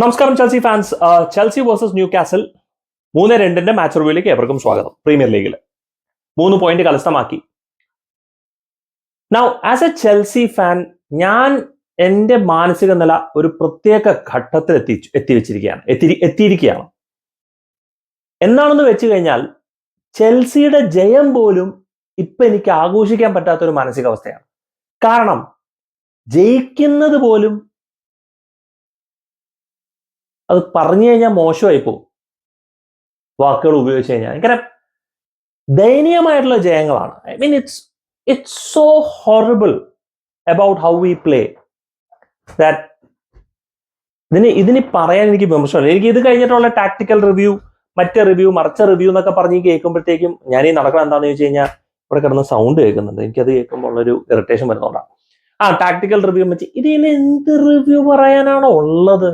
നമസ്കാരം Chelsea fans Chelsea versus Newcastle മൂന്ന് രണ്ടിന്റെ മാച്ച് റിവ്യൂലേക്ക് ഏവർക്കും സ്വാഗതം. പ്രീമിയർ ലീഗിൽ മൂന്ന് point കലസ്ഥമാക്കി. Now as a Chelsea fan ഞാൻ എന്റെ മാനസിക നില ഒരു പ്രത്യേക ഘട്ടത്തിൽ എത്തി എത്തിവെച്ചിരിക്കുകയാണ്. എത്തി എത്തിയിരിക്കുകയാണ്. എന്താണെന്ന് വെച്ച് കഴിഞ്ഞാൽ ചെൽസിയുടെ ജയം പോലും ഇപ്പൊ എനിക്ക് ആഘോഷിക്കാൻ പറ്റാത്ത ഒരു മാനസികാവസ്ഥയാണ്. കാരണം ജയിക്കുന്നത് പോലും അത് പറഞ്ഞു കഴിഞ്ഞാൽ മോശമായി പോകും വാക്കുകൾ ഉപയോഗിച്ച് കഴിഞ്ഞാൽ. ഭയങ്കര ദയനീയമായിട്ടുള്ള ജയങ്ങളാണ്. I mean it's it's so horrible about how we play that ഇതിന് ഇതിന് പറയാൻ എനിക്ക് വിമർശനമില്ല. എനിക്ക് ഇത് കഴിഞ്ഞിട്ടുള്ള ടാക്ടിക്കൽ റിവ്യൂ മറ്റേ റിവ്യൂ മറിച്ച റിവ്യൂ എന്നൊക്കെ പറഞ്ഞ് കേൾക്കുമ്പോഴത്തേക്കും ഞാൻ ഈ നടക്കണം എന്താണെന്ന് ചോദിച്ചു കഴിഞ്ഞാൽ ഇവിടെ കിടന്ന് സൗണ്ട് കേൾക്കുന്നുണ്ട്. എനിക്കത് കേൾക്കുമ്പോൾ ഉള്ളൊരു ഇറിറ്റേഷൻ വരുന്നുണ്ടാകും ആ ടാക്ടിക്കൽ റിവ്യൂ വെച്ച് ഇതിന് എന്ത് റിവ്യൂ പറയാനാണോ ഉള്ളത്?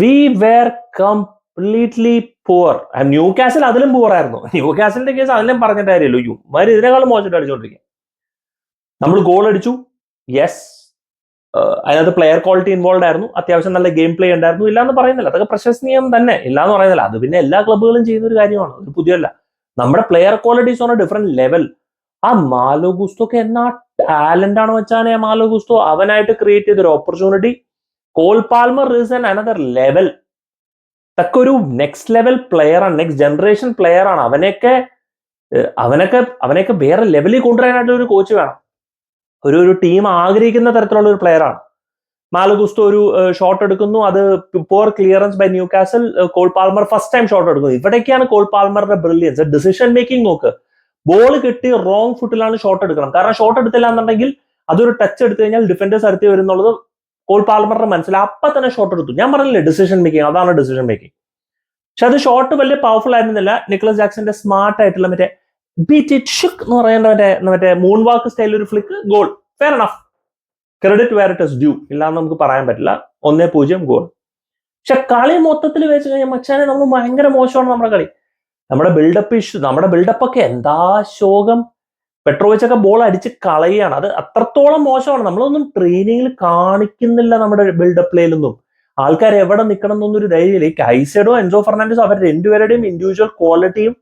We were completely poor Newcastle അതിലും പുവർ ആയിരുന്നു. ന്യൂ കാസിലിന്റെ കേസ് അതിലും പറഞ്ഞിട്ട് കാര്യമല്ലോ. യുമാര് ഇതിനേക്കാളും മോശമായിട്ട് അടിച്ചോണ്ടിരിക്കുക നമ്മൾ ഗോൾ അടിച്ചു. യെസ് അതിനകത്ത് പ്ലെയർ ക്വാളിറ്റി ഇൻവോൾവ് ആയിരുന്നു. അത്യാവശ്യം നല്ല ഗെയിം പ്ലേ ഉണ്ടായിരുന്നു. ഇല്ല എന്ന് പറയുന്നില്ല. അതൊക്കെ പ്രശസ്തീയം തന്നെ. ഇല്ല എന്ന് പറയുന്നില്ല. അത് പിന്നെ എല്ലാ ക്ലബ്ബുകളും ചെയ്യുന്ന ഒരു കാര്യമാണ്. ഒരു പുതിയല്ല. നമ്മുടെ player qualities on a different level ആ മാലോ ഗുസ്തോക്ക് എന്നാ ടാലന്റ് ആണ് വെച്ചാൽ മാലോ ഗുസ്തോ അവനായിട്ട് ക്രിയേറ്റ് ചെയ്തൊരു opportunity Cole Palmer is an another level ഇതൊക്കെ ഒരു നെക്സ്റ്റ് ലെവൽ പ്ലെയർ ആണ് നെക്സ്റ്റ് ജനറേഷൻ പ്ലെയർ ആണ്. അവനെയൊക്കെ അവനൊക്കെ അവനെയൊക്കെ വേറെ ലെവലിൽ കൊണ്ടുവരാനായിട്ട് ഒരു കോച്ച് വേണം. ഒരു ഒരു ടീം ആഗ്രഹിക്കുന്ന തരത്തിലുള്ള ഒരു പ്ലെയർ ആണ്. മാലഗുസ്തോ ഒരു ഷോട്ട് എടുക്കുന്നു. അത് poor clearance by Newcastle Cole Palmer first time shot എടുക്കുന്നു. ഇവിടേക്കാണ് കോൾ പാൽമറിന്റെ ബ്രില്യൻസ് ഡിസിഷൻ മേക്കിംഗ് നോക്ക്. ബോൾ കിട്ടി റോങ് ഫുട്ടിലാണ് ഷോട്ട് എടുക്കണം. കാരണം ഷോട്ട് എടുത്തില്ല എന്നുണ്ടെങ്കിൽ അതൊരു ടച്ച് എടുത്തു കഴിഞ്ഞാൽ ഡിഫൻഡേഴ്സ് അടുത്ത് വരുന്നുള്ളത് കോൾ പാൽമറിന്റെ മനസ്സിലായി അപ്പൊ തന്നെ ഷോട്ട് എടുത്തു. ഞാൻ പറഞ്ഞില്ലേ ഡിസിഷൻ മേക്കിംഗ് അതാണ് ഡിസിഷൻ മേക്കിംഗ് പക്ഷെ അത് ഷോട്ട് വലിയ പവർഫുൾ ആയിരുന്നില്ല. നിക്കലസ് ജാക്സന്റെ സ്മാർട്ട് ആയിട്ടുള്ള മറ്റേ ബീറ്റ് ഇറ്റ് ഷുക്ക് എന്ന് പറയുന്ന മറ്റേ മറ്റേ മൂൺ വാക്ക് സ്റ്റൈൽ ഒരു flick goal fair enough credit where it is due ഇല്ലാന്ന് നമുക്ക് പറയാൻ പറ്റില്ല. ഒന്നേ പൂജ്യം ഗോൾ പക്ഷെ കളി മൊത്തത്തിൽ വെച്ച് കഴിഞ്ഞാൽ മച്ചാനെ നമ്മൾ ഭയങ്കര മോശമാണ് നമ്മുടെ കളി. നമ്മുടെ ബിൽഡപ്പ് ഇഷ്യൂ നമ്മുടെ ബിൽഡപ്പ് ഒക്കെ എന്താ ശോകം? പെട്രോവിച്ചൊക്കെ ബോൾ അടിച്ച് കളയുകയാണ്. അത് അത്രത്തോളം മോശമാണ്. നമ്മളൊന്നും ട്രെയിനിങ്ങിൽ കാണിക്കുന്നില്ല നമ്മുടെ ബിൽഡപ്പ് പ്ലേയിലൊന്നും ആൾക്കാർ എവിടെ നിൽക്കണം എന്നൊന്നും എന്നൊന്നൊരു ധൈര്യമില്ല. ഈ കൈസഡോ എൻസോ ഫെർണാൻഡസോ അവർ രണ്ടുപേരുടെയും ഇൻഡിവിജ്വൽ ക്വാളിറ്റിയും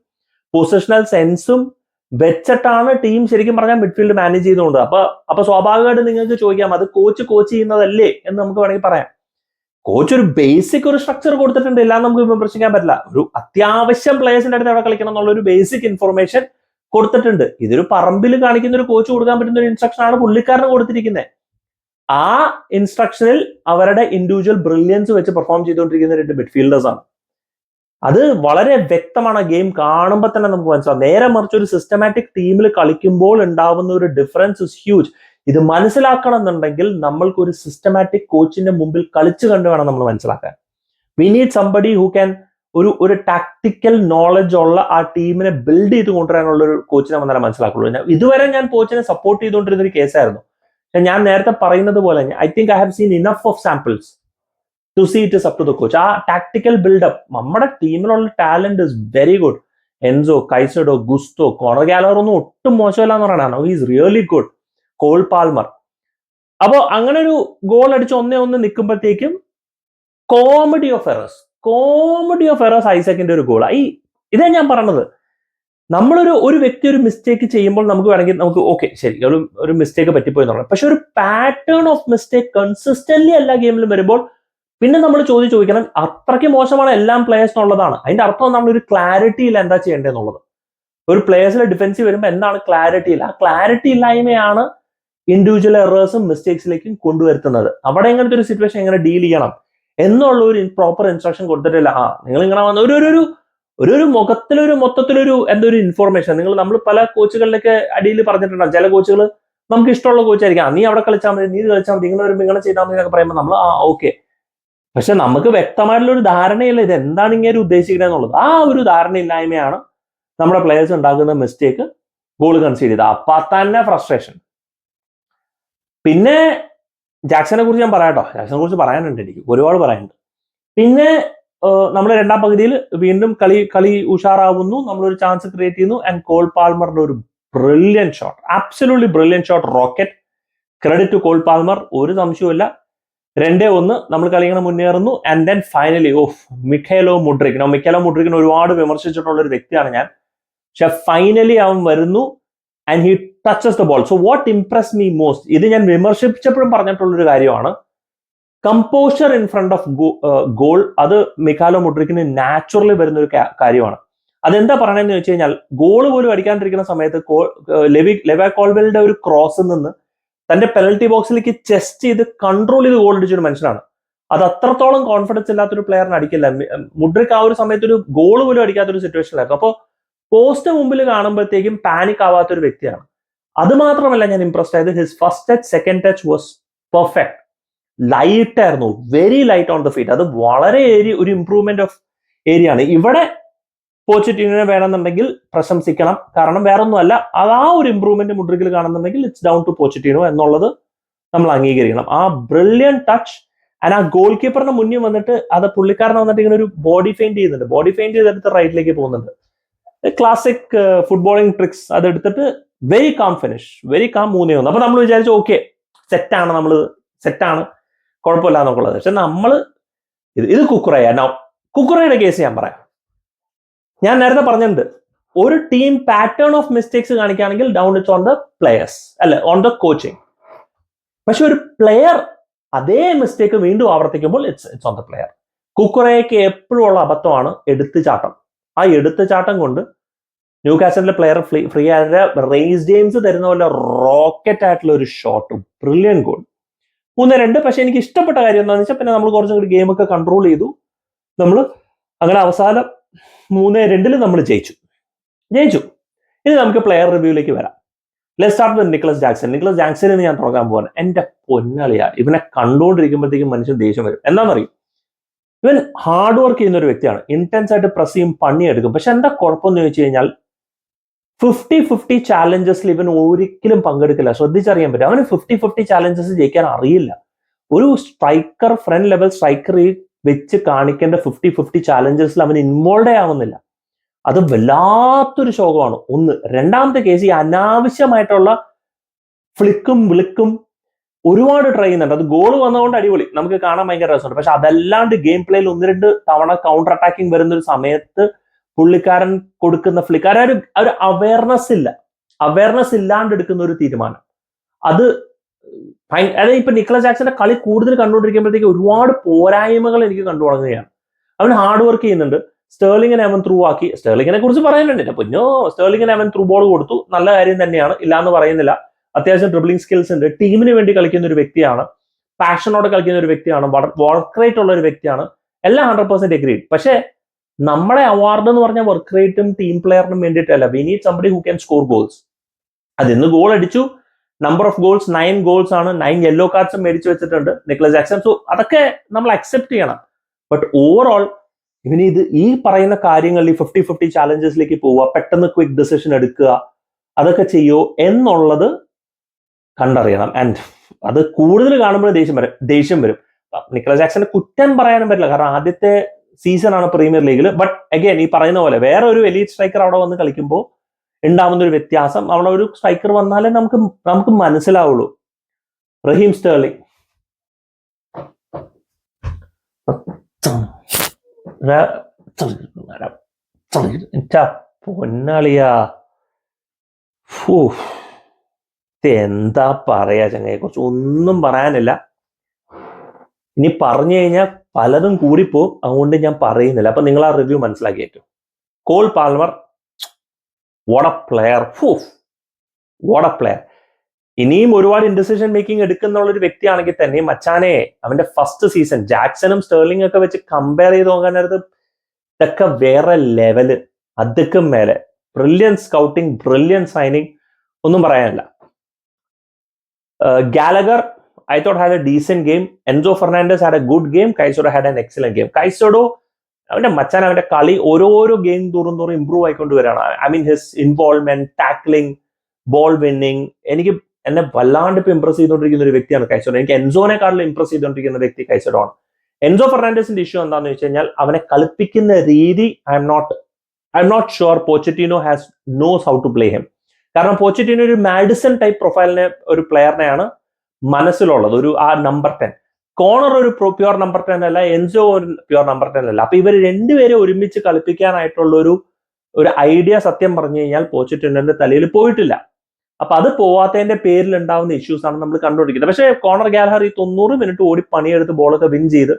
പൊസിഷണൽ സെൻസും വെച്ചിട്ടാണ് ടീം ശരിക്കും പറഞ്ഞാൽ മിഡ്ഫീൽഡ് മാനേജ് ചെയ്തുകൊണ്ട് അപ്പൊ അപ്പൊ സ്വാഭാവികമായിട്ട് നിങ്ങൾക്ക് ചോദിക്കാം അത് കോച്ച് കോച്ച് ചെയ്യുന്നതല്ലേ എന്ന് നമുക്ക് വേണമെങ്കിൽ പറയാം. കോച്ച് ഒരു ബേസിക് ഒരു സ്ട്രക്ചർ കൊടുത്തിട്ടുണ്ട്. എല്ലാം നമുക്ക് വിമർശിക്കാൻ പറ്റില്ല. ഒരു അത്യാവശ്യം പ്ലേയേഴ്സിന്റെ അടുത്ത് എവിടെ കളിക്കണം എന്നുള്ള ഒരു ബേസിക് ഇൻഫർമേഷൻ കൊടുത്തിട്ടുണ്ട്. ഇതൊരു പറമ്പിൽ കാണിക്കുന്ന ഒരു കോച്ച് കൊടുക്കാൻ പറ്റുന്ന ഒരു ഇൻസ്ട്രക്ഷൻ ആണ് പുള്ളിക്കാരന് കൊടുത്തിരിക്കുന്നത് ആ ഇൻസ്ട്രക്ഷനിൽ അവരുടെ ഇൻഡിവിജ്വൽ ബ്രില്യൻസ് വെച്ച് പെർഫോം ചെയ്തുകൊണ്ടിരിക്കുന്ന രണ്ട് മിഡ്ഫീൽഡേഴ്സ് ആണ്. അത് വളരെ വ്യക്തമാണ് ഗെയിം കാണുമ്പോൾ തന്നെ നമുക്ക് മനസ്സിലാവും. നേരെ മറിച്ച് ഒരു സിസ്റ്റമാറ്റിക് ടീമിൽ കളിക്കുമ്പോൾ ഉണ്ടാവുന്ന ഒരു ഡിഫറൻസ് ഇസ് ഹ്യൂജ് ഇത് മനസ്സിലാക്കണം എന്നുണ്ടെങ്കിൽ നമ്മൾക്ക് ഒരു സിസ്റ്റമാറ്റിക് കോച്ചിന്റെ മുമ്പിൽ കളിച്ചു കണ്ടു വേണം നമ്മൾ മനസ്സിലാക്കാൻ. We need somebody who can ഒരു ഒരു ടാക്ടിക്കൽ നോളജ് ഉള്ള ആ ടീമിനെ ബിൽഡ് ചെയ്ത് കൊണ്ടുവരാനുള്ള ഒരു കോച്ചിനെ വന്നാലേ മനസ്സിലാക്കുള്ളൂ. ഇതുവരെ ഞാൻ കോച്ചിനെ സപ്പോർട്ട് ചെയ്തുകൊണ്ടിരുന്ന ഒരു കേസായിരുന്നു ഞാൻ നേരത്തെ പറയുന്നത് പോലെ I think I have seen enough of samples to see it is up to the coach uh tactical buildup നമ്മുടെ ടീമിലുള്ള talent is very good Enzo Caicedo Gusto Conor Gallagher ഒന്നും ഒട്ടും മോശമല്ല എന്ന് പറയണ his really good Cole Palmer അപ്പോൾ അങ്ങനെ ഒരു goal അടിച്ച് ഒന്നേ ഒന്ന് നിൽക്കുമ്പോഴത്തേക്കും comedy of errors comedy of errors ഐസക്കിന്റെ ഒരു ഗോളാണ് ഈ ഇതാ ഞാൻ പറഞ്ഞത്. നമ്മളൊരു ഒരു വ്യക്തി ഒരു മിസ്റ്റേക്ക് ചെയ്യുമ്പോൾ നമുക്ക് വേണമെങ്കിൽ നമുക്ക് ഓക്കെ ശരി ഒരു ഒരു മിസ്റ്റേക്ക് പറ്റിപ്പോയി എന്നുള്ളത് പക്ഷെ ഒരു പാറ്റേൺ ഓഫ് മിസ്റ്റേക്ക് കൺസിസ്റ്റന്റ്ലി എല്ലാ ഗെയിമിലും വരുമ്പോൾ പിന്നെ നമ്മൾ ചോദ്യം ചോദിക്കണം അത്രയ്ക്ക് മോശമാണ് എല്ലാം പ്ലേയേഴ്സ് എന്നുള്ളതാണ് അതിന്റെ അർത്ഥം നമ്മൾ ഒരു ക്ലാരിറ്റി ഇല്ല എന്താ ചെയ്യേണ്ടതെന്നുള്ളത് ഒരു പ്ലേയേഴ്സിലെ ഡിഫൻസീവ് വരുമ്പോൾ എന്താണ് ക്ലാരിറ്റി ഇല്ല? ആ ക്ലാരിറ്റി ഇല്ലായ്മയാണ് ഇൻഡിവിജ്വൽ എറേഴ്സും മിസ്റ്റേക്സിലേക്കും കൊണ്ടുവരുത്തുന്നത്. അവിടെ എങ്ങനത്തെ ഒരു സിറ്റുവേഷൻ എങ്ങനെ ഡീൽ ചെയ്യണം? എന്നുള്ള ഒരു പ്രോപ്പർ ഇൻസ്ട്രക്ഷൻ കൊടുത്തിട്ടില്ല. ആ നിങ്ങൾ ഇങ്ങനെ വന്ന ഒരു ഒരു ഒരു ഒരു മുഖത്തിലൊരു മൊത്തത്തിലൊരു എന്തൊരു ഇൻഫോർമേഷൻ നിങ്ങൾ നമ്മൾ പല കോച്ചുകളിലൊക്കെ അടിയിൽ പറഞ്ഞിട്ടുണ്ടാവും. ചില കോച്ചുകൾ നമുക്ക് ഇഷ്ടമുള്ള കോച്ചായിരിക്കും നീ അവിടെ കളിച്ചാൽ മതി നീ കളിച്ചാൽ മതി നിങ്ങൾ വരുമ്പോൾ ഇങ്ങനെ ചെയ്താൽ മതി എന്നൊക്കെ പറയുമ്പോൾ നമ്മൾ ആ ഓക്കെ പക്ഷെ നമുക്ക് വ്യക്തമായിട്ടുള്ള ഒരു ധാരണയില്ല. ഇത് എന്താണ് ഇങ്ങനെ ഉദ്ദേശിക്കുന്നത് എന്നുള്ളത്. ആ ഒരു ധാരണയില്ലായ്മയാണ് നമ്മുടെ പ്ലേയേഴ്സ് ഉണ്ടാക്കുന്ന മിസ്റ്റേക്ക് ഗോൾ കൺസീഡ് ചെയ്ത് അപ്പൊ തന്നെ ഫ്രസ്ട്രേഷൻ പിന്നെ ജാക്സനെ കുറിച്ച് ഞാൻ പറയാട്ടോ. ജാക്സനെ കുറിച്ച് പറയാനുണ്ട് എനിക്ക്. ഒരുപാട് പറയാനുണ്ട്. പിന്നെ നമ്മൾ രണ്ടാം പകുതിയിൽ വീണ്ടും കളി കളി ഉഷാറാവുന്നു. നമ്മളൊരു ചാൻസ് ക്രിയേറ്റ് ചെയ്യുന്നു. ആൻഡ് കോൾ പാൽമറിന്റെ ഒരു brilliant shot absolutely brilliant shot rocket credit to Cole Palmer ഒരു സംശയവുമില്ല രണ്ടേ ഒന്ന്. നമ്മൾ കളിങ്ങനെ മുന്നേറുന്നു. And then finally of Mykhailo Mudryk Mykhailo മുഡ്രിക്കിനെ ഒരുപാട് വിമർശിച്ചിട്ടുള്ള ഒരു വ്യക്തിയാണ് ഞാൻ. പക്ഷെ ഫൈനലി അവൻ വരുന്നു. And he touches the ball so what impress me most ഇത് ഞാൻ വിമർശിച്ചപ്പോഴും പറഞ്ഞിട്ടുള്ളൊരു കാര്യമാണ്. Composure in front of goal അത് മിക്കാലോ മുഡ്രിക്കിന് നാച്ചുറലി വരുന്ന ഒരു കാര്യമാണ്. അതെന്താ പറയണെന്ന് വെച്ച് കഴിഞ്ഞാൽ ഗോൾ പോലും അടിക്കാണ്ടിരിക്കുന്ന സമയത്ത് ലെവി ലെവ കോൾവെലിന്റെ ഒരു ക്രോസിൽ നിന്ന് തന്റെ പെനൽറ്റി ബോക്സിലേക്ക് ചെസ്റ്റ് ചെയ്ത് കൺട്രോൾ ചെയ്ത് ഗോൾ അടിച്ചൊരു മനുഷ്യനാണ്. അത് അത്രത്തോളം കോൺഫിഡൻസ് ഇല്ലാത്തൊരു പ്ലെയറിന് അടിക്കില്ല. മുഡ്രിക് ആ ഒരു സമയത്ത് ഒരു ഗോൾ പോലും അടിക്കാത്തൊരു സിറ്റുവേഷനിലായിരുന്നു അപ്പോൾ പോസ്റ്റ് മുമ്പിൽ കാണുമ്പോഴത്തേക്കും പാനിക് ആവാത്ത ഒരു വ്യക്തിയാണ്. അത് മാത്രമല്ല ഞാൻ ഇംപ്രസ്ഡ് ആയത് his first touch second touch was perfect light ആയിരുന്നു. Very light on the feet അത് വളരെ ഏരി ഒരു ഇംപ്രൂവ്മെന്റ് ഓഫ് ഏരിയ ആണ്. ഇവിടെ പോച്ചിറ്റീനെ വേണമെന്നുണ്ടെങ്കിൽ പ്രശംസിക്കണം. കാരണം വേറെ ഒന്നുമല്ല അത് ആ ഒരു ഇംപ്രൂവ്മെന്റ് മുഡ്രിക്കിൽ കാണുന്നുണ്ടെങ്കിൽ ഇറ്റ്സ് ഡൗൺ ടു പോച്ചിറ്റീനോ എന്നുള്ളത് നമ്മൾ അംഗീകരിക്കണം. ആ ബ്രില്യൻ ടച്ച് ആൻഡ് ആ ഗോൾ കീപ്പറിന് മുന്നിൽ വന്നിട്ട് അത് പുള്ളിക്കാരനെ വന്നിട്ട് ഇങ്ങനെ ഒരു ബോഡി ഫെയിന്റ് ചെയ്യുന്നുണ്ട്. ബോഡി ഫെയിന്റ് ചെയ്തെടുത്ത് റൈറ്റിലേക്ക് പോകുന്നുണ്ട്. ക്ലാസിക് ഫുട്ബോളിംഗ് ട്രിക്സ് അതെടുത്തിട്ട് very calm finish very calm മൂന്നേ ഒന്ന്. അപ്പൊ നമ്മൾ വിചാരിച്ചു ഓക്കെ സെറ്റാണ് നമ്മൾ സെറ്റാണ് കുഴപ്പമില്ല എന്നൊക്കെയുള്ളത് പക്ഷെ നമ്മൾ ഇത് ഇത് കുക്കുറയ. കുക്കുറയുടെ കേസ് ഞാൻ പറയാം. ഞാൻ നേരത്തെ പറഞ്ഞിട്ടുണ്ട് ഒരു team pattern of mistakes കാണിക്കുകയാണെങ്കിൽ down it's on the players അല്ല ഓൺ ദ കോച്ചിങ് പക്ഷെ ഒരു പ്ലെയർ അതേ മിസ്റ്റേക്ക് വീണ്ടും ആവർത്തിക്കുമ്പോൾ it's it's on the player കുക്കുറയ്ക്ക് എപ്പോഴും ഉള്ള അബദ്ധമാണ് എടുത്തുചാട്ടം ആ എടുത്ത ചാട്ടം കൊണ്ട് ന്യൂ കാസലിലെ പ്ലെയർ ഫ്രീ ആയ റേസ് ജെയിംസ് തരുന്ന പോലെ റോക്കറ്റ് ആയിട്ടുള്ള ഒരു ഷോട്ടും ബ്രില്യൻ ഗോൾ മൂന്ന് രണ്ട് പക്ഷെ എനിക്ക് ഇഷ്ടപ്പെട്ട കാര്യം എന്താണെന്ന് വെച്ചാൽ പിന്നെ നമ്മൾ കുറച്ചും കൂടി ഗെയിമൊക്കെ കൺട്രോൾ ചെയ്തു. നമ്മൾ അങ്ങനെ അവസാനം മൂന്ന് രണ്ടിൽ നമ്മൾ ജയിച്ചു. ജയിച്ചു. ഇനി നമുക്ക് പ്ലെയർ റിവ്യൂലേക്ക് വരാം. Let start with Nicolas Jackson ജാക്സണിന് ഞാൻ തുടങ്ങാൻ പോകാൻ എന്റെ പൊന്നളിയാ ഇവനെ കണ്ടുകൊണ്ടിരിക്കുമ്പോഴത്തേക്കും മനുഷ്യൻ ദേഷ്യം വരും. എന്താണെന്നറിയും? ഇവൻ ഹാർഡ് വർക്ക് ചെയ്യുന്ന ഒരു വ്യക്തിയാണ്. ഇന്റൻസ് ആയിട്ട് പ്രസ് ചെയ്യും പണിയെടുക്കും. പക്ഷെ എന്താ കുഴപ്പമെന്ന് ചോദിച്ചു കഴിഞ്ഞാൽ ഫിഫ്റ്റി ഫിഫ്റ്റി ചാലഞ്ചസിൽ ഇവൻ ഒരിക്കലും പങ്കെടുക്കില്ല. ശ്രദ്ധിച്ചറിയാൻ പറ്റും. അവന് ഫിഫ്റ്റി ഫിഫ്റ്റി ചാലഞ്ചസ് ജയിക്കാൻ അറിയില്ല. ഒരു സ്ട്രൈക്കർ ഫ്രണ്ട് ലെവൽ സ്ട്രൈക്കർ വെച്ച് കാണിക്കേണ്ട ഫിഫ്റ്റി ഫിഫ്റ്റി ചാലഞ്ചസിൽ അവൻ ഇൻവോൾവേ ആവുന്നില്ല. അത് വല്ലാത്തൊരു ശോകമാണ്. ഒന്ന്. രണ്ടാമത്തെ കേസ് ഈ അനാവശ്യമായിട്ടുള്ള ഫ്ലിക്കും വിളിക്കും ഒരുപാട് ട്രൈ ചെയ്യുന്നുണ്ട്. അത് ഗോൾ വന്നതുകൊണ്ട് അടിപൊളി. നമുക്ക് കാണാൻ ഭയങ്കര രസമുണ്ട്. പക്ഷെ അതല്ലാണ്ട് ഗെയിം പ്ലേയിൽ ഒന്ന് രണ്ട് തവണ കൗണ്ടർ അറ്റാക്കിംഗ് വരുന്ന ഒരു സമയത്ത് പുള്ളിക്കാരൻ കൊടുക്കുന്ന ഫ്ലിക്ക് ഒരു ഒരു അവയർനെസ് ഇല്ല. അവയർനെസ് ഇല്ലാണ്ട് എടുക്കുന്ന ഒരു തീരുമാനം. അത് അതായത് ഇപ്പൊ നിക്ലസ് ജാക്സന്റെ കളി കൂടുതൽ കണ്ടുകൊണ്ടിരിക്കുമ്പോഴത്തേക്ക് ഒരുപാട് പോരായ്മകൾ എനിക്ക് കണ്ടു തുടങ്ങുകയാണ്. അവൻ ഹാർഡ് വർക്ക് ചെയ്യുന്നുണ്ട്. സ്റ്റേർലിങ്ങിനെ അവൻ ത്രൂ ആക്കി. സ്റ്റേർലിങ്ങിനെ കുറിച്ച് പറയാനുണ്ട് പൊന്നോ സ്റ്റേർലിങ്ങിനെ അവൻ ത്രൂ ബോൾ കൊടുത്തു. നല്ല കാര്യം തന്നെയാണ്. ഇല്ലാന്ന് പറയുന്നില്ല. അത്യാവശ്യം ഡ്രിബ്ലിംഗ് സ്കിൽസ് ഉണ്ട്. ടീമിന് വേണ്ടി കളിക്കുന്ന ഒരു വ്യക്തിയാണ് പാഷനോട് കളിക്കുന്ന ഒരു വ്യക്തിയാണ് വർക്ക് റേറ്റ് ഉള്ള ഒരു വ്യക്തിയാണ്. എല്ലാം ഹൺഡ്രഡ് പെർസെന്റ് എഗ്രീഡ് പക്ഷേ നമ്മുടെ അവാർഡ് എന്ന് പറഞ്ഞ വർക്ക് റേറ്റും ടീം പ്ലെയറിനും വേണ്ടിയിട്ടല്ല. We need somebody who can score goals അത് ഇന്ന് ഗോൾ അടിച്ചു. Number of goals nine goals ആണ്. നയൻ യെല്ലോ കാർഡ്സും മേടിച്ചു വെച്ചിട്ടുണ്ട് നിക്ലസ് ജാക്സൺ. സോ അതൊക്കെ നമ്മൾ അക്സെപ്റ്റ് ചെയ്യണം. ബട്ട് ഓവറോൾ ഇവന് ഇത് ഈ പറയുന്ന കാര്യങ്ങളിൽ ഈ ഫിഫ്റ്റി ഫിഫ്റ്റി ചാലഞ്ചസിലേക്ക് പോവുക പെട്ടെന്ന് ക്വിക്ക് ഡിസിഷൻ എടുക്കുക അതൊക്കെ ചെയ്യോ എന്നുള്ളത് കണ്ടറിയണം. ആൻഡ് അത് കൂടുതൽ കാണുമ്പോൾ ദേഷ്യം വരും ദേഷ്യം വരും. നിക്ലസ് ജാക്സന്റെ കുറ്റം പറയാനും പറ്റില്ല. കാരണം ആദ്യത്തെ സീസൺ ആണ് പ്രീമിയർ ലീഗിൽ ബട്ട് അഗൈൻ ഈ പറയുന്ന പോലെ വേറെ ഒരു വലിയ സ്ട്രൈക്കർ അവിടെ വന്ന് കളിക്കുമ്പോൾ ഉണ്ടാവുന്ന ഒരു വ്യത്യാസം. അവിടെ ഒരു സ്ട്രൈക്കർ വന്നാലേ നമുക്ക് നമുക്ക് മനസ്സിലാവുള്ളൂ. Raheem Sterling. പൊന്നാളിയാ. ഫൂ. എന്താ പറയാ ചങ്ങയെ? കുറിച്ച് ഒന്നും പറയാനില്ല. ഇനി പറഞ്ഞു കഴിഞ്ഞാൽ പലതും കൂടിപ്പോവും. അതുകൊണ്ട് ഞാൻ പറയുന്നില്ല. അപ്പൊ നിങ്ങൾ ആ review മനസ്സിലാക്കിയേറ്റു Cole Palmer what a player phew what a player ഇനിയും ഒരുപാട് ഇൻഡിസിഷൻ മേക്കിംഗ് എടുക്കുന്ന ഒരു വ്യക്തിയാണെങ്കിൽ തന്നെ മച്ചാനെ അവന്റെ ഫസ്റ്റ് സീസൺ ജാക്സണും സ്റ്റേർലിംഗ് ഒക്കെ വെച്ച് കമ്പയർ ചെയ്ത് നോക്കാൻ നേരത്ത് ഇതൊക്കെ വേറെ ലെവൽ അതൊക്കെ മേലെ. ബ്രില്യൻ സ്കൗട്ടിങ് ബ്രില്യൻ സൈനിങ് ഒന്നും പറയാനില്ല. Gallagher I thought had a decent game Enzo Fernandez had a good game Caicedo had an excellent game Caicedo അവന്റെ മച്ചാൻ അവന്റെ കളി ഓരോരോ ഗെയിം തോറും തോറും ഇമ്പ്രൂവ് ആയിക്കൊണ്ട് വരികയാണ്. I mean his involvement tackling ball winning എനിക്ക് എന്നെ വല്ലാണ്ട് ഇപ്പൊ ഇംപ്രസ് ചെയ്തുകൊണ്ടിരിക്കുന്ന ഒരു വ്യക്തിയാണ് കൈസോഡോ എനിക്ക് എൻസോനെക്കാളും ഇംപ്രസ് ചെയ്തുകൊണ്ടിരിക്കുന്ന വ്യക്തി കൈസോഡോ ആണ്. എൻസോ ഫെർണാൻഡസിന്റെ ഇഷ്യൂ എന്താണെന്ന് വെച്ച് കഴിഞ്ഞാൽ അവനെ കളിപ്പിക്കുന്ന രീതി I'm not I'm not sure Pochettino has knows how to play him കാരണം പോച്ചിറ്റിന് ഒരു മാഡിസൺ ടൈപ്പ് പ്രൊഫൈലിനെ ഒരു പ്ലെയറിനെയാണ് മനസ്സിലുള്ളത്. ഒരു ആ നമ്പർ ടെൻ കോണർ ഒരു പ്യുവർ നമ്പർ ടെൻ അല്ല എൻസോ ഒരു പ്യുവർ നമ്പർ ടെൻ അല്ല. അപ്പൊ ഇവർ രണ്ടുപേരെ ഒരുമിച്ച് കളിപ്പിക്കാനായിട്ടുള്ള ഒരു ഒരു ഐഡിയ സത്യം പറഞ്ഞു കഴിഞ്ഞാൽ പോച്ചിറ്റിന്റെ തലയിൽ പോയിട്ടില്ല. അപ്പൊ അത് പോവാത്തതിന്റെ പേരിൽ ഉണ്ടാവുന്ന ഇഷ്യൂസ് ആണ് നമ്മൾ കണ്ടുപിടിക്കുന്നത്. പക്ഷേ കോണർ ഗാലഹർ ഈ തൊണ്ണൂറ് മിനിറ്റ് ഓടി പണിയെടുത്ത് ബോളൊക്കെ വിൻ ചെയ്ത്.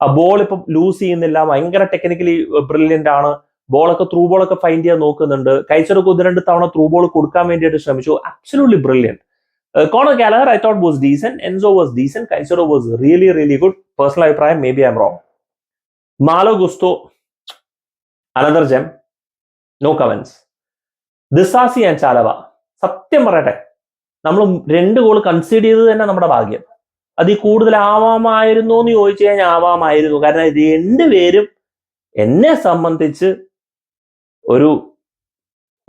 ആ ബോൾ ഇപ്പൊ ലൂസ് ചെയ്യുന്നില്ല. ഭയങ്കര ടെക്നിക്കലി ബ്രില്യന്റ് ആണ്. ബോളൊക്കെ ത്രൂ ബോളൊക്കെ ഫൈൻഡ് ചെയ്യാൻ നോക്കുന്നുണ്ട്. കൈച്ചറൊക്കെ ഒന്ന് രണ്ട് തവണ ത്രൂ ബോൾ കൊടുക്കാൻ വേണ്ടിയിട്ട് ശ്രമിച്ചു. Absolutely brilliant Conor Gallagher I thought was decent Enzo was decent Caicedo was really really good personal അഭിപ്രായം maybe I'm wrong Malo Gusto another gem no comments Disasi and Chalobah സത്യം പറയട്ടെ. നമ്മൾ രണ്ട് goal concede ചെയ്തത് തന്നെ നമ്മുടെ ഭാഗ്യം. അത് ഈ കൂടുതൽ ആവാമായിരുന്നു എന്ന് ചോദിച്ചു കഴിഞ്ഞാൽ ആവാമായിരുന്നു. കാരണം രണ്ടുപേരും എന്നെ സംബന്ധിച്ച് ഒരു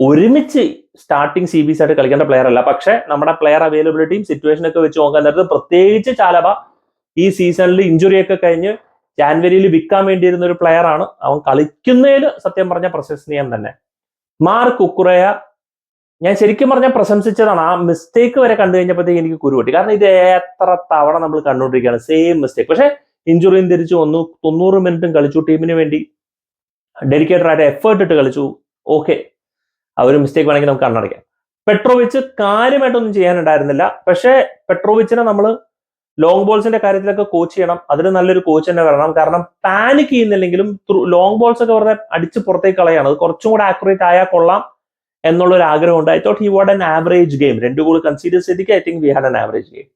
ഒരുമിച്ച് സ്റ്റാർട്ടിങ് സി ബി സി ആയിട്ട് കളിക്കേണ്ട പ്ലെയർ അല്ല. പക്ഷെ നമ്മുടെ പ്ലെയർ അവൈലബിലിറ്റിയും സിറ്റുവേഷൻ ഒക്കെ വെച്ച് നോക്കാൻ നേരത്ത് പ്രത്യേകിച്ച് ചാലബ ഈ സീസണിൽ ഇഞ്ചുറി ഒക്കെ കഴിഞ്ഞ് ജാൻവരിയിൽ വിൽക്കാൻ വേണ്ടിയിരുന്ന ഒരു പ്ലെയർ ആണ്. അവൻ കളിക്കുന്നതിൽ സത്യം പറഞ്ഞ പ്രശംസനീയം തന്നെ. മാർക്ക് കുക്കുറയ ഞാൻ ശരിക്കും പറഞ്ഞാൽ പ്രശംസിച്ചതാണ്. ആ മിസ്റ്റേക്ക് വരെ കണ്ടു കഴിഞ്ഞപ്പോഴത്തേക്ക് എനിക്ക് കുരുപൊട്ടി കാരണം ഇത് എത്ര തവണ നമ്മൾ കണ്ടുകൊണ്ടിരിക്കുകയാണ്. സെയിം മിസ്റ്റേക്ക് പക്ഷെ ഇഞ്ചുറിയും തിരിച്ചു വന്നു. തൊണ്ണൂറ് മിനിറ്റും കളിച്ചു. ടീമിന് വേണ്ടി ഡെഡിക്കേറ്റഡ് ആയിട്ട് എഫേർട്ട് ഇട്ട് കളിച്ചു. ഓക്കെ ആ ഒരു മിസ്റ്റേക്ക് വേണമെങ്കിൽ നമുക്ക് കണ്ണടയ്ക്കാം പെട്രോവിച്ച് കാര്യമായിട്ടൊന്നും ചെയ്യാനുണ്ടായിരുന്നില്ല. പക്ഷേ പെട്രോവിച്ചിനെ നമ്മൾ ലോങ് ബോൾസിന്റെ കാര്യത്തിലൊക്കെ കോച്ച് ചെയ്യണം. അതിന് നല്ലൊരു കോച്ച് തന്നെ വരണം. കാരണം പാനിക് ചെയ്യുന്നില്ലെങ്കിലും ലോങ് ബോൾസ് ഒക്കെ വെറുതെ അടിച്ച് പുറത്തേക്ക് കളയാണ്. അത് കുറച്ചും കൂടെ ആക്യുറേറ്റ് ആയാൽ കൊള്ളാം എന്നുള്ള ഒരു ആഗ്രഹം ഉണ്ട്. I thought he what an average game രണ്ട് ഗോൾ കൺസിഡർ സ്ഥിതിക്ക് I think we had an average game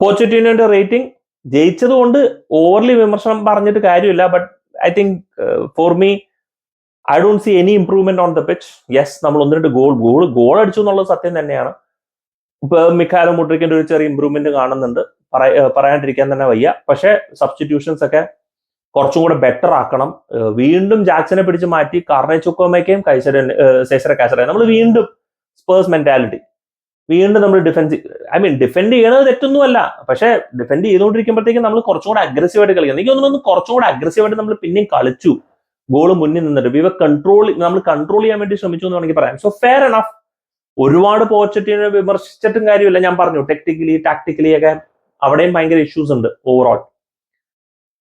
പോച്ചറ്റിനോന്റെ rating ജയിച്ചത് കൊണ്ട് ഓവർലി വിമർശനം പറഞ്ഞിട്ട് കാര്യമില്ല. But I think for me I don't see any improvement on the pitch yes നമ്മൾ ഒന്ന് രണ്ട് ഗോൾ ഗോൾ ഗോൾ അടിച്ചു എന്നുള്ളത് സത്യം തന്നെയാണ്. ഇപ്പൊ മിക്കാലോ മുട്രിക്കിന്റെ ഒരു ചെറിയ ഇമ്പ്രൂവ്മെന്റ് കാണുന്നുണ്ട്. പറയാണ്ടിരിക്കാൻ തന്നെ വയ്യ. പക്ഷെ സബ്സ്റ്റിറ്റ്യൂഷൻസ് ഒക്കെ കുറച്ചും കൂടെ ബെറ്റർ ആക്കണം. വീണ്ടും ജാക്സനെ പിടിച്ച് മാറ്റി കാർണേ ചുക്കോമയ്ക്കും കൈസര സേസര നമ്മൾ വീണ്ടും സ്പേഴ്സ് മെന്റാലിറ്റി വീണ്ടും നമ്മൾ ഡിഫൻസ് ഐ മീൻ ഡിഫെൻഡ് ചെയ്യണത് തെറ്റൊന്നുമല്ല. പക്ഷെ ഡിഫെൻഡ് ചെയ്തുകൊണ്ടിരിക്കുമ്പോഴത്തേക്കും നമ്മൾ കുറച്ചും കൂടെ അഗ്രസീവായിട്ട് കളിക്കണം. എനിക്ക് തോന്നുന്നു കുറച്ചും കൂടെ അഗ്രസീവായിട്ട് നമ്മൾ പിന്നെയും കളിച്ചു. ഗോൾ മുന്നിൽ നിന്നിട്ട്. വിവ കൺട്രോൾ നമ്മൾ കൺട്രോൾ ചെയ്യാൻ വേണ്ടി ശ്രമിച്ചു എന്ന് വേണമെങ്കിൽ പറയാം. സോ ഫെയർ എനഫ് ഒരുപാട് പോച്ചറ്റിനെ വിമർശിച്ചിട്ടും കാര്യമില്ല. ഞാൻ പറഞ്ഞു ടെക്നിക്കലി ടാക്ടിക്കലി ഒക്കെ അവിടെയും ഭയങ്കര ഇഷ്യൂസ് ഉണ്ട് ഓവറോൾ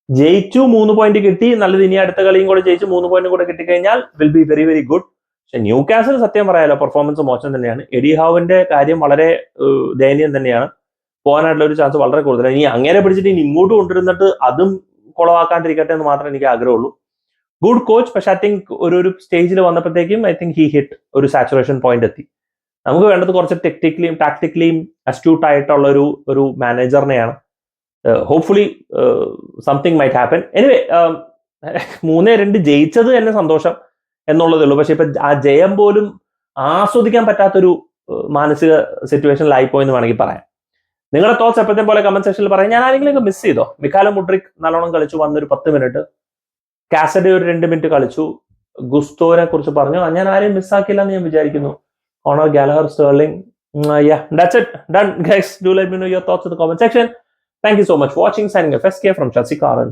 ജയിച്ചു മൂന്ന് പോയിന്റ് കിട്ടി. നല്ലത് ഇനി അടുത്ത കളിയും കൂടെ ജയിച്ചു മൂന്ന് പോയിന്റ് കൂടെ കിട്ടിക്കഴിഞ്ഞാൽ will be very very good പക്ഷെ ന്യൂ കാസിൽ സത്യം പറയാലോ പെർഫോമൻസ് മോശം തന്നെയാണ്. എഡിഹാവിന്റെ കാര്യം വളരെ ദയനീയം തന്നെയാണ്. പോകാനായിട്ടുള്ള ഒരു ചാൻസ് വളരെ കൂടുതലാണ് ഇനി അങ്ങനെ പിടിച്ചിട്ട് ഇനി ഇങ്ങോട്ട് കൊണ്ടുവരുന്നിട്ട് അതും കുളവാക്കാണ്ടിരിക്കട്ടെ എന്ന് മാത്രമേ എനിക്ക് ആഗ്രഹമുള്ളൂ. ഗുഡ് കോച്ച് പക്ഷെ ഐ തിങ്ക് ഒരു ഒരു സ്റ്റേജിൽ വന്നപ്പോഴത്തേക്കും ഐ തിങ്ക് ഹി ഹിറ്റ് ഒരു സാച്ചുറേഷൻ പോയിന്റ് എത്തി. നമുക്ക് വേണ്ടത് കുറച്ച് ടെക്നിക്കലിയും ടാക്ടിക്കലിയും അസ്റ്റ്യൂട്ട് ആയിട്ടുള്ള ഒരു ഒരു മാനേജറിനെയാണ് hopefully something might happen anyway മൂന്നേ രണ്ട് ജയിച്ചത് തന്നെ സന്തോഷം. എന്നുള്ളതേ ഉള്ളൂ. പക്ഷെ ഇപ്പൊ ആ ജയം പോലും ആസ്വദിക്കാൻ പറ്റാത്തൊരു മാനസിക സിറ്റുവേഷനിലായിപ്പോയി എന്ന് വേണമെങ്കിൽ പറയാം. നിങ്ങളുടെ തോട്ട്സ് എപ്പോഴത്തെ പോലെ കമന്റ് സെക്ഷനിൽ പറയാം. ഞാൻ ആരെങ്കിലും മിസ് ചെയ്തോ? മിക്കാലം മുട്രിക് നല്ലോണം കളിച്ചു വന്നൊരു പത്ത് മിനിറ്റ് കാസഡി ഒരു രണ്ട് മിനിറ്റ് കളിച്ചു. ഗുസ്തോനെ കുറിച്ച് പറഞ്ഞു. ഞാൻ ആരെയും മിസ് മിസ്സാക്കില്ല എന്ന് ഞാൻ വിചാരിക്കുന്നു. Conor Gallagher Sterling yeah that's it done do let me know your thoughts in the comment section thank you so much watching signing F S K from ഷസി കാറൻ